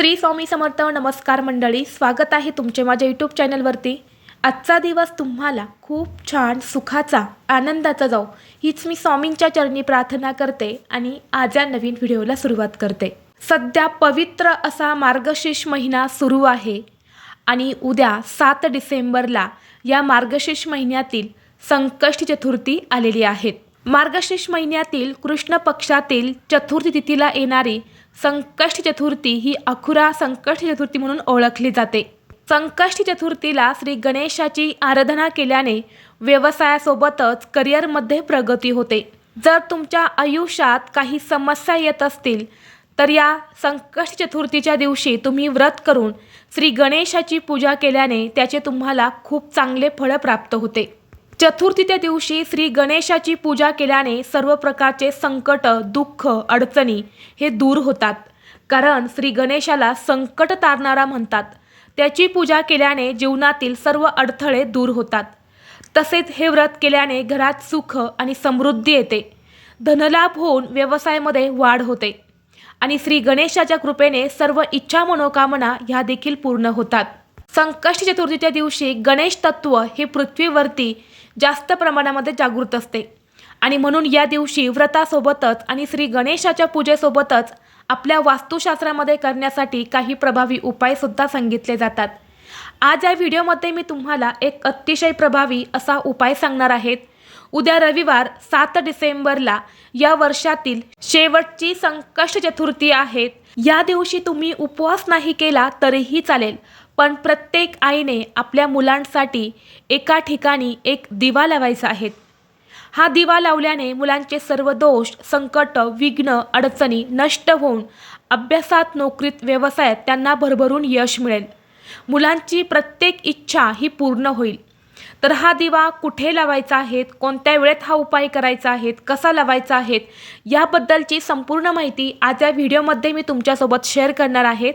श्री स्वामी समर्थ नमस्कार मंडळी स्वागत आहे तुमचे माझ्या यूट्यूब चॅनलवरती आजचा दिवस तुम्हाला खूप छान सुखाचा आनंदाचा जाऊ हीच मी स्वामींच्या चरणी प्रार्थना करते आणि आज या नवीन व्हिडिओला सुरुवात करते. सध्या पवित्र असा मार्गशीर्ष महिना सुरू आहे आणि उद्या सात डिसेंबरला या मार्गशीर्ष महिन्यातील संकष्ट चतुर्थी आलेली आहेत. मार्गशीर्ष महिन्यातील कृष्ण पक्षातील चतुर्थी तिथीला येणारी संकष्टी चतुर्थी ही अखुरा संकष्टी चतुर्थी म्हणून ओळखली जाते. संकष्टी चतुर्थीला श्री गणेशाची आराधना केल्याने व्यवसायासोबतच करिअरमध्ये प्रगती होते. जर तुमच्या आयुष्यात काही समस्या येत असतील तर या संकष्ट चतुर्थीच्या दिवशी तुम्ही व्रत करून श्री गणेशाची पूजा केल्याने त्याचे तुम्हाला खूप चांगले फळ प्राप्त होते. चतुर्थीच्या दिवशी श्री गणेशाची पूजा केल्याने सर्व प्रकारचे संकट दुःख अडचणी हे दूर होतात. कारण श्री गणेशाला संकट तारणारा म्हणतात. त्याची पूजा केल्याने जीवनातील सर्व अडथळे दूर होतात. तसेच हे व्रत केल्याने घरात सुख आणि समृद्धी येते. धनलाभ होऊन व्यवसायामध्ये वाढ होते. आणि श्री गणेशाच्या कृपेने सर्व इच्छा मनोकामना ह्या देखील पूर्ण होतात. संकष्टी चतुर्थीच्या दिवशी गणेश तत्व हे पृथ्वीवरती जास्त प्रमाणामध्ये जागृत असते. आणि म्हणून या दिवशी व्रतासोबतच आणि श्री गणेशाच्या पूजेसोबतच आपल्या वास्तुशास्त्रामध्ये करण्यासाठी काही प्रभावी उपायसुद्धा सांगितले जातात. आज या व्हिडिओमध्ये मी तुम्हाला एक अतिशय प्रभावी असा उपाय सांगणार आहेत उद्या रविवार सात डिसेंबरला या वर्षातील शेवटची संकष्ट चतुर्थी आहेत या दिवशी तुम्ही उपवास नाही केला तरीही चालेल. पण प्रत्येक आईने आपल्या मुलांसाठी एका ठिकाणी एक दिवा लावायचा आहे. हा दिवा लावल्याने मुलांचे सर्व दोष संकट विघ्न अडचणी नष्ट होऊन अभ्यासात नोकरीत व्यवसायात त्यांना भरभरून यश मिळेल. मुलांची प्रत्येक इच्छा ही पूर्ण होईल. तर हा दिवा कुठे लावायचा आहे? कोणत्या वेळेत हा उपाय करायचा आहे? कसा लावायचा आहे? याबद्दलची संपूर्ण माहिती आज या व्हिडिओमध्ये मी तुमच्यासोबत शेअर करणार आहेत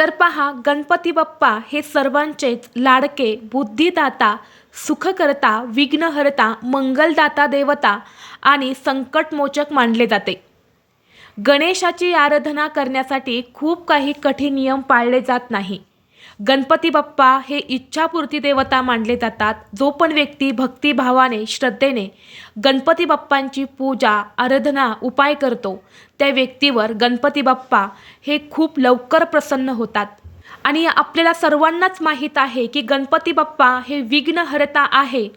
तर पहा गणपती बाप्पा हे सर्वांचेच लाडके बुद्धिदाता सुखकर्ता विघ्नहर्ता मंगलदाता देवता आणि संकटमोचक मानले जाते. गणेशाची आराधना करण्यासाठी खूप काही कठीण नियम पाळले जात नाही. गणपती बाप्पा हे इच्छापूर्ती देवता मानले जातात. जो पण व्यक्ती भक्तिभावाने श्रद्धेने गणपती बाप्पांची पूजा आराधना उपाय करतो त्या व्यक्तीवर गणपती बाप्पा हे खूप लवकर प्रसन्न होतात. आणि आपल्याला सर्वांनाच माहीत आहे की गणपती बाप्पा हे विघ्नहर्ता आहे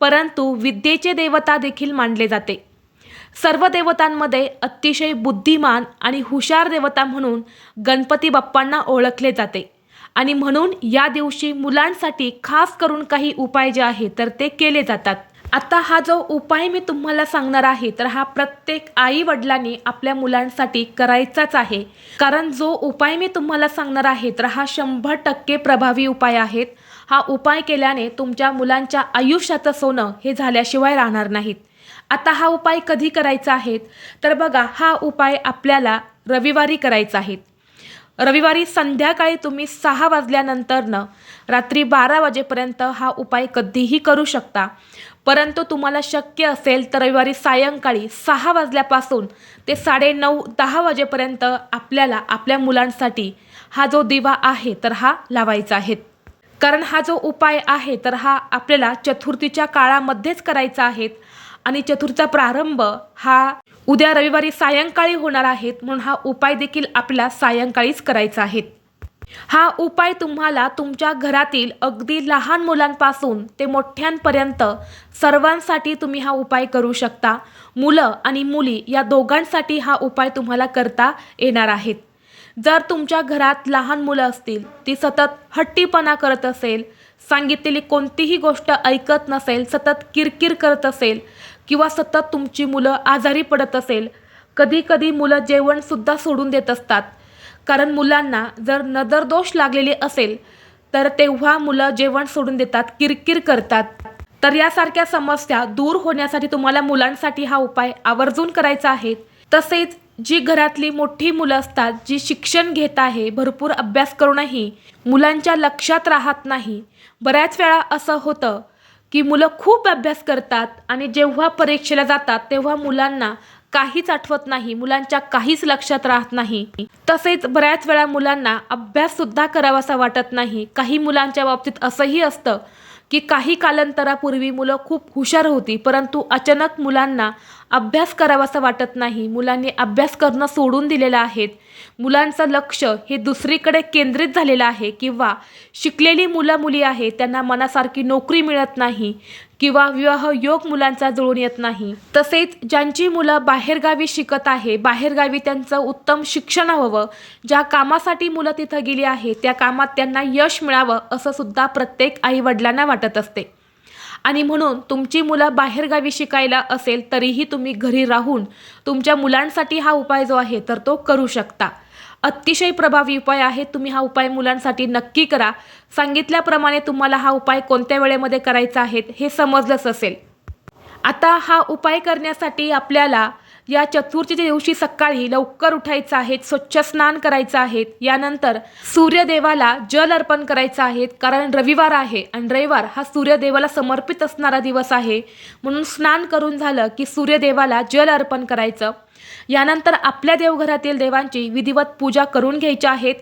परंतु विद्येचे देवता देखील मानले जाते. सर्व देवतांमध्ये अतिशय बुद्धिमान आणि हुशार देवता म्हणून गणपती बाप्पांना ओळखले जाते. आणि म्हणून या दिवशी मुलांसाठी खास करून काही उपाय जे आहे तर ते केले जातात. आता हा जो उपाय मी तुम्हाला सांगणार आहे तर हा प्रत्येक आई वडिलांनी आपल्या मुलांसाठी करायचाच आहे. कारण जो उपाय मी तुम्हाला सांगणार आहे तर हा शंभर टक्के प्रभावी उपाय आहेत. हा उपाय केल्याने तुमच्या मुलांच्या आयुष्याचं सोनं हे झाल्याशिवाय राहणार नाहीत. आता हा उपाय कधी करायचा आहे? तर बघा हा उपाय आपल्याला रविवारी करायचा आहे. रविवारी संध्याकाळी तुम्ही सहा वाजल्यानंतरनं रात्री बारा वाजेपर्यंत हा उपाय कधीही करू शकता. परंतु तुम्हाला शक्य असेल तर रविवारी सायंकाळी सहा वाजल्यापासून ते साडेनऊ दहा वाजेपर्यंत आपल्याला आपल्या मुलांसाठी हा जो दिवा आहे तर हा लावायचा आहे. कारण हा जो उपाय आहे तर हा आपल्याला चतुर्थीच्या काळामध्येच करायचा आहे आणि चतुर्थीचा प्रारंभ हा उद्या रविवारी सायंकाळी होणार आहेत म्हणून हा उपाय देखील आपल्याला सायंकाळीच करायचा आहे. हा उपाय तुम्हाला तुमच्या घरातील अगदी लहान मुलांपासून ते मोठ्यांपर्यंत सर्वांसाठी तुम्ही हा उपाय करू शकता. मुलं आणि मुली या दोघांसाठी हा उपाय तुम्हाला करता येणार आहेत. जर तुमच्या घरात लहान मुलं असतील ती सतत हट्टीपणा करत असेल सांगितलेली कोणतीही गोष्ट ऐकत नसेल सतत किरकिर करत असेल किंवा सतत तुमची मुलं आजारी पडत असेल कधी कधी मुलं जेवणसुद्धा सोडून देत असतात. कारण मुलांना जर नजरदोष लागलेली असेल तर तेव्हा मुलं जेवण सोडून देतात किरकिर करतात. तर यासारख्या समस्या दूर होण्यासाठी तुम्हाला मुलांसाठी हा उपाय आवर्जून करायचा आहे. तसेच जी घरातली मोठी मुलं असतात जी शिक्षण घेत आहे भरपूर अभ्यास करूनही मुलांच्या लक्षात राहत नाही. बऱ्याच वेळा असं होतं की मुलं खूप अभ्यास करतात आणि जेव्हा परीक्षेला जातात तेव्हा मुलांना काहीच आठवत नाही मुलांच्या काहीच लक्षात राहत नाही. तसेच बऱ्याच वेळा मुलांना अभ्याससुद्धा करावासा वाटत नाही. काही मुलांच्या बाबतीत असंही असतं की काही कालांतरापूर्वी मुलं खूप हुशार होती परंतु अचानक मुलांना अभ्यास करावासा वाटत नाही. मुलांनी अभ्यास करणं सोडून दिलेलं आहेत. मुलांचं लक्ष हे दुसरीकडे केंद्रित झालेलं आहे किंवा शिकलेली मुलं मुली आहे त्यांना मनासारखी नोकरी मिळत नाही किंवा विवाह योग मुलांचा जुळून येत नाही. तसेच ज्यांची मुलं बाहेरगावी शिकत आहे बाहेरगावी त्यांचं उत्तम शिक्षण हवं ज्या कामासाठी मुलं तिथं गेली आहे त्या कामात त्यांना यश मिळावं असं सुद्धा प्रत्येक आईवडिलांना वाटत असते. आणि म्हणून तुमची मुलं बाहेरगावी शिकायला असेल तरीही तुम्ही घरी राहून तुमच्या मुलांसाठी हा उपाय जो आहे तर तो करू शकता. अतिशय प्रभावी उपाय आहे तुम्ही हा उपाय मुलांसाठी नक्की करा. सांगितल्याप्रमाणे तुम्हाला हा उपाय कोणत्या वेळेमध्ये करायचा आहे हे समजलंच असेल. आता हा उपाय करण्यासाठी आपल्याला या चतुर्थीच्या दिवशी सकाळी लवकर उठायचं आहे स्वच्छ स्नान करायचं आहे. यानंतर सूर्यदेवाला जल अर्पण करायचं आहे कारण रविवार आहे आणि रविवार हा सूर्यदेवाला समर्पित असणारा दिवस आहे. म्हणून स्नान करून झालं की सूर्यदेवाला जल अर्पण करायचं. यानंतर आपल्या देवघरातील देवांची विधिवत पूजा करून घ्यायची आहेत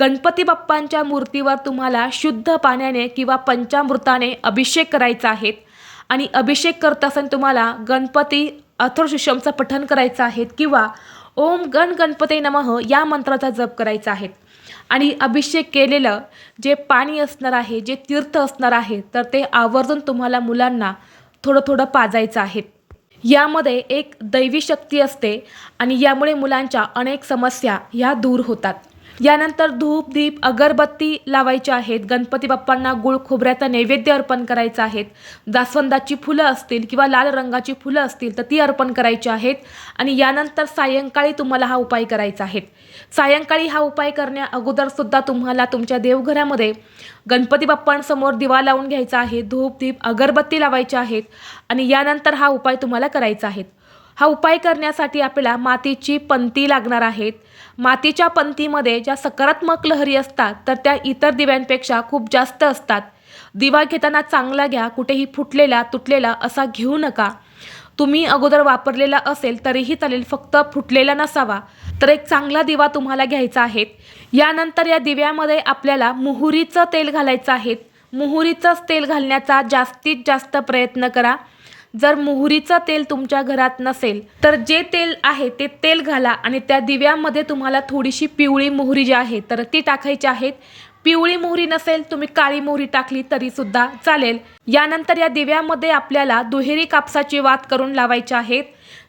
गणपती बाप्पांच्या मूर्तीवर तुम्हाला शुद्ध पाण्याने किंवा पंचामृताने अभिषेक करायचा आहे. आणि अभिषेक करत असताना तुम्हाला गणपती अथर्वशीर्षमचं पठन करायचं आहे किंवा ओम गण गणपती नमः या मंत्राचा जप करायचा आहे. आणि अभिषेक केलेलं जे पाणी असणार आहे जे तीर्थ असणार आहे तर ते आवर्जून तुम्हाला मुलांना थोडं थोडं पाजायचं आहे. यामध्ये एक दैवी शक्ती असते आणि यामुळे मुलांच्या अनेक समस्या ह्या दूर होतात. यानंतर धूप दीप अगरबत्ती लावायच्या आहेत. गणपती बाप्पांना गुळ खोबऱ्याचा नैवेद्य अर्पण करायचं आहेत. जास्वंदाची फुलं असतील किंवा लाल रंगाची फुलं असतील तर ती अर्पण करायची आहेत. आणि यानंतर सायंकाळी तुम्हाला हा उपाय करायचा आहे. सायंकाळी हा उपाय करण्या अगोदरसुद्धा तुम्हाला तुमच्या देवघरामध्ये गणपती बाप्पांसमोर दिवा लावून घ्यायचा आहे. धूप दीप अगरबत्ती लावायची आहेत. आणि यानंतर हा उपाय तुम्हाला करायचा आहे. हा उपाय करण्यासाठी आपल्याला मातीची पंती लागणार आहेत. मातीच्या पंतीमध्ये ज्या सकारात्मक लहरी असतात तर त्या इतर दिव्यांपेक्षा खूप जास्त असतात. दिवा घेताना चांगला घ्या कुठेही फुटलेला तुटलेला असा घेऊ नका. तुम्ही अगोदर वापरलेला असेल तरीही चालेल फक्त फुटलेला नसावा. तर एक चांगला दिवा तुम्हाला घ्यायचा आहे. यानंतर या दिव्यामध्ये आपल्याला मुहुरीचं तेल घालायचं आहे. मुहुरीचंच तेल घालण्याचा जास्तीत जास्त प्रयत्न करा. जर मोहरीचं तेल तुमच्या घरात नसेल तर जे तेल आहे ते तेल घाला आणि त्या दिव्यामध्ये तुम्हाला थोडीशी पिवळी मोहरी जी आहे तर ती टाकायची आहेत. पिवळी मोहरी नसेल तुम्ही काळी मोहरी टाकली तरी सुद्धा चालेल. यानंतर या दिव्यामध्ये आपल्याला दुहेरी कापसाची वात करून लावायची आहेत.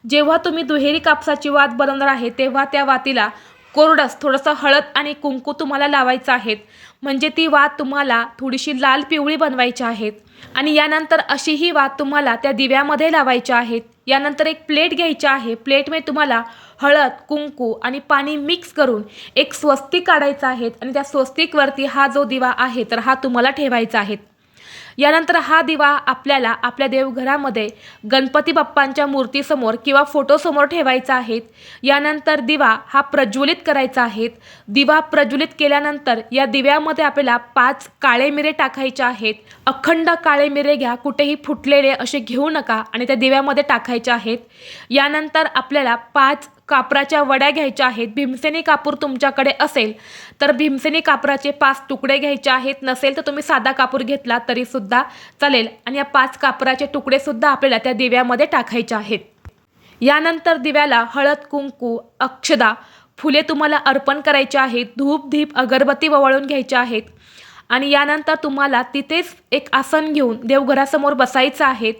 जेव्हा तुम्ही दुहेरी कापसाची वात बनवणार आहे तेव्हा त्या वातीला कोरडस थोडंसं हळद आणि कुंकू तुम्हाला लावायचं आहेत. म्हणजे ती वात तुम्हाला थोडीशी लाल पिवळी बनवायची आहेत. आणि यानंतर अशी ही वात तुम्हाला त्या दिव्यामध्ये लावायची आहेत. यानंतर एक प्लेट घ्यायची आहे. प्लेटमध्ये तुम्हाला हळद कुंकू आणि पाणी मिक्स करून एक स्वस्तिक काढायचं आहे. आणि त्या स्वस्तिकवरती हा जो दिवा आहे तर हा तुम्हाला ठेवायचा आहे. यानंतर हा दिवा आपल्याला आपल्या देवघरामध्ये गणपती बाप्पांच्या मूर्तीसमोर किंवा फोटोसमोर ठेवायचा आहे. यानंतर दिवा हा प्रज्वलित करायचा आहे. दिवा प्रज्वलित केल्यानंतर या दिव्यामध्ये आपल्याला पाच काळे मिरे टाकायचे आहेत. अखंड काळे मिरे घ्या कुठेही फुटलेले असे घेऊ नका आणि त्या दिव्यामध्ये टाकायचे आहेत. यानंतर आपल्याला पाच कापराच्या वड्या घ्यायच्या आहेत. भीमसेनी कापूर तुमच्याकडे असेल तर भीमसेनी कापराचे पाच तुकडे घ्यायचे आहेत. नसेल तर तुम्ही साधा कापूर घेतला तरीसुद्धा चालेल. आणि या पाच कापराचे तुकडेसुद्धा आपल्याला त्या दिव्यामध्ये टाकायचे आहेत. यानंतर दिव्याला हळद कुंकू अक्षदा फुले तुम्हाला अर्पण करायचे आहेत. धूप धीप अगरबत्ती ववाळून घ्यायच्या आहेत. आणि यानंतर तुम्हाला तिथेच एक आसन घेऊन देवघरासमोर बसायचं आहेत.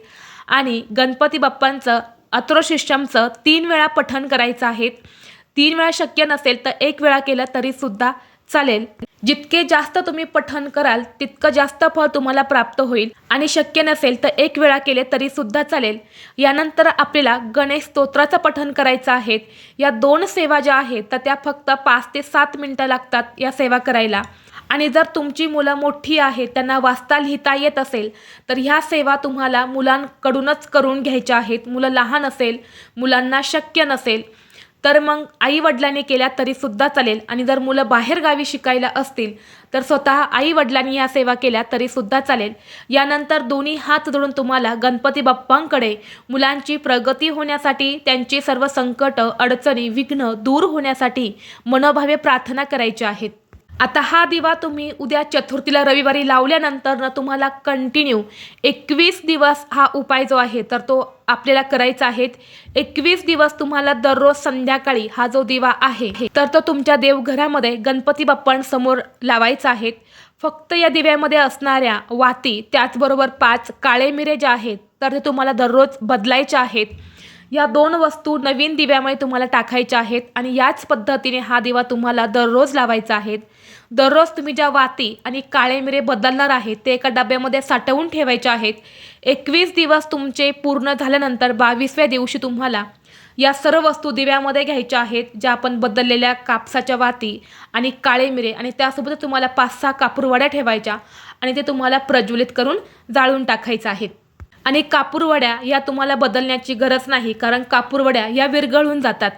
आणि गणपती बाप्पांचं अथर्वशिष्यमचं तीन वेळा पठण करायचं आहे तीन वेळा शक्य नसेल तर एक वेळा केलं तरीसुद्धा चालेल. जितके जास्त तुम्ही पठन कराल तितकं जास्त फळ तुम्हाला प्राप्त होईल आणि शक्य नसेल तर एक वेळा केले तरी सुद्धा चालेल. यानंतर आपल्याला गणेश स्तोत्राचं पठन करायचं आहे. या दोन सेवा ज्या आहेत तर त्या फक्त पाच ते सात मिनटं लागतात या सेवा करायला. आणि जर तुमची मुलं मोठी आहेत त्यांना वाचता लिहिता येत असेल तर ह्या सेवा तुम्हाला मुलांकडूनच करून घ्यायच्या आहेत. मुलं लहान असेल मुलांना शक्य नसेल. तर मग आई वडिलांनी केल्या तरीसुद्धा चालेल. आणि जर मुलं बाहेरगावी शिकायला असतील तर स्वतः आई वडिलांनी सेवा केल्या तरीसुद्धा चालेल. यानंतर दोन्ही हात जोडून तुम्हाला गणपती बाप्पांकडे मुलांची प्रगती होण्यासाठी त्यांची सर्व संकट अडचणी विघ्न दूर होण्यासाठी मनोभावे प्रार्थना करायची आहेत. आता हा दिवा तुम्ही उद्या चतुर्थीला रविवारी लावल्यानंतर ना तुम्हाला कंटिन्यू एकवीस दिवस हा उपाय जो आहे तर तो आपल्याला करायचा आहे. एकवीस दिवस तुम्हाला दररोज संध्याकाळी हा जो दिवा आहे तर तो तुमच्या देवघरामध्ये गणपती बाप्पांसमोर लावायचा आहे. फक्त या दिव्यामध्ये असणाऱ्या वाती त्याचबरोबर पाच काळे मिरे ज्या आहेत तर ते तुम्हाला दररोज बदलायच्या आहेत. या दोन वस्तू नवीन दिव्यामध्ये तुम्हाला टाकायच्या आहेत आणि याच पद्धतीने हा दिवा तुम्हाला दररोज लावायचा आहे. दररोज तुम्ही ज्या वाती आणि काळे मिरे बदलणार आहेत ते एका डब्यामध्ये साठवून ठेवायचे आहेत. एकवीस दिवस तुमचे पूर्ण झाल्यानंतर बावीसव्या दिवशी तुम्हाला या सर्व वस्तू दिव्यामध्ये घ्यायच्या आहेत ज्या आपण बदललेल्या कापसाच्या वाती आणि काळे मिरे आणि त्यासोबत तुम्हाला पाच सहा कापूरवड्या ठेवायच्या आणि ते तुम्हाला प्रज्वलित करून जाळून टाकायचं आहेत. आणि कापूरवड्या या तुम्हाला बदलण्याची गरज नाही कारण कापूरवड्या या विरघळून जातात.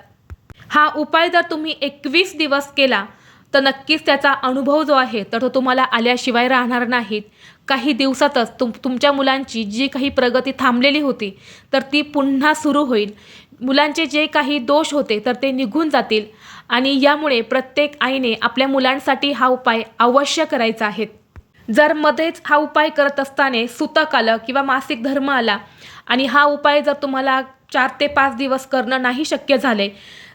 हा उपाय जर तुम्ही एकवीस दिवस केला तर नक्कीच त्याचा अनुभव जो आहे तर तो तुम्हाला आल्याशिवाय राहणार नाहीत. काही दिवसातच तुम तुमच्या मुलांची जी काही प्रगती थांबलेली होती तर ती पुन्हा सुरू होईल. मुलांचे जे काही दोष होते तर ते निघून जातील. आणि यामुळे प्रत्येक आईने आपल्या मुलांसाठी हा उपाय अवश्य करायचा आहे. जर मध्येच हा उपाय करत असताना सुतक आलं किंवा मासिक धर्म आला आणि हा उपाय जर तुम्हाला चार ते पाच दिवस करणं नाही शक्य झाले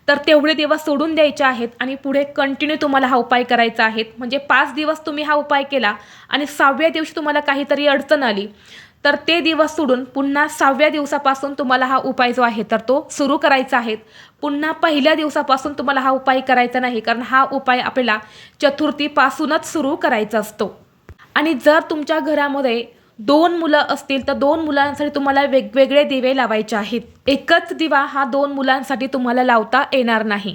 तर तेवढे दिवस सोडून द्यायचे आहेत आणि पुढे कंटिन्यू तुम्हाला हा उपाय करायचा आहे. म्हणजे पाच दिवस तुम्ही हा उपाय केला आणि सहाव्या दिवशी तुम्हाला काहीतरी अडचण आली तर ते दिवस सोडून पुन्हा सहाव्या दिवसापासून तुम्हाला हा उपाय जो आहे तर तो सुरू करायचा आहे. पुन्हा पहिल्या दिवसापासून तुम्हाला हा उपाय करायचा नाही कारण हा उपाय आपल्याला चतुर्थीपासूनच सुरू करायचा असतो. आणि जर तुमच्या घरामध्ये दोन मुलं असतील तर दोन मुलांसाठी तुम्हाला वेगवेगळे दिवे लावायचे आहेत. एकच दिवा हा दोन मुलांसाठी तुम्हाला लावता येणार नाही.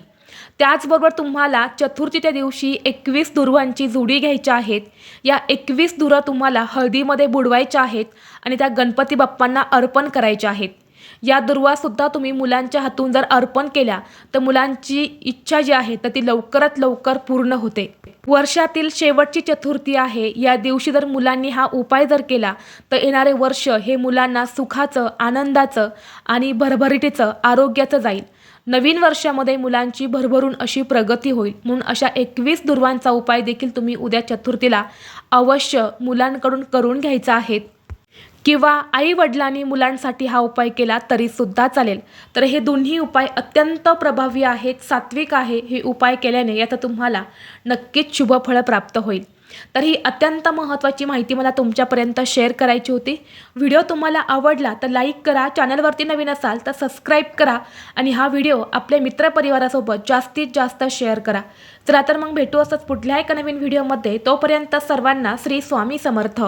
त्याचबरोबर तुम्हाला चतुर्थीच्या दिवशी एकवीस दुर्वांची जुडी घ्यायच्या आहेत. या एकवीस धुरं तुम्हाला हळदीमध्ये बुडवायच्या आहेत आणि त्या गणपती बाप्पांना अर्पण करायच्या आहेत. या दुर्वासुद्धा तुम्ही मुलांच्या हातून जर अर्पण केल्या तर मुलांची इच्छा जी आहे तर ती लवकरात लवकर पूर्ण होते. वर्षातील शेवटची चतुर्थी आहे. या दिवशी जर मुलांनी हा उपाय जर केला तर येणारे वर्ष हे मुलांना सुखाचं आनंदाचं आणि भरभरीटीचं आरोग्याचं जाईल. नवीन वर्षामध्ये मुलांची भरभरून अशी प्रगती होईल म्हणून अशा एकवीस दुर्वांचा उपाय देखील तुम्ही उद्या चतुर्थीला अवश्य मुलांकडून करून घ्यायचा आहे. किंवा आई वडिलांनी मुलांसाठी हा उपाय केला तरीसुद्धा चालेल. तर हे दोन्ही उपाय अत्यंत प्रभावी आहेत सात्विक आहे हे उपाय केल्याने याचा तुम्हाला नक्कीच शुभफळ प्राप्त होईल. तर ही अत्यंत महत्त्वाची माहिती मला तुमच्यापर्यंत शेअर करायची होती. व्हिडिओ तुम्हाला आवडला तर लाईक करा चॅनलवरती नवीन असाल तर सबस्क्राईब करा आणि हा व्हिडिओ आपल्या मित्रपरिवारासोबत जास्तीत जास्त शेअर करा. चला तर मग भेटू असंच पुढल्या एका नवीन व्हिडिओमध्ये. तोपर्यंत सर्वांना श्री स्वामी समर्थ.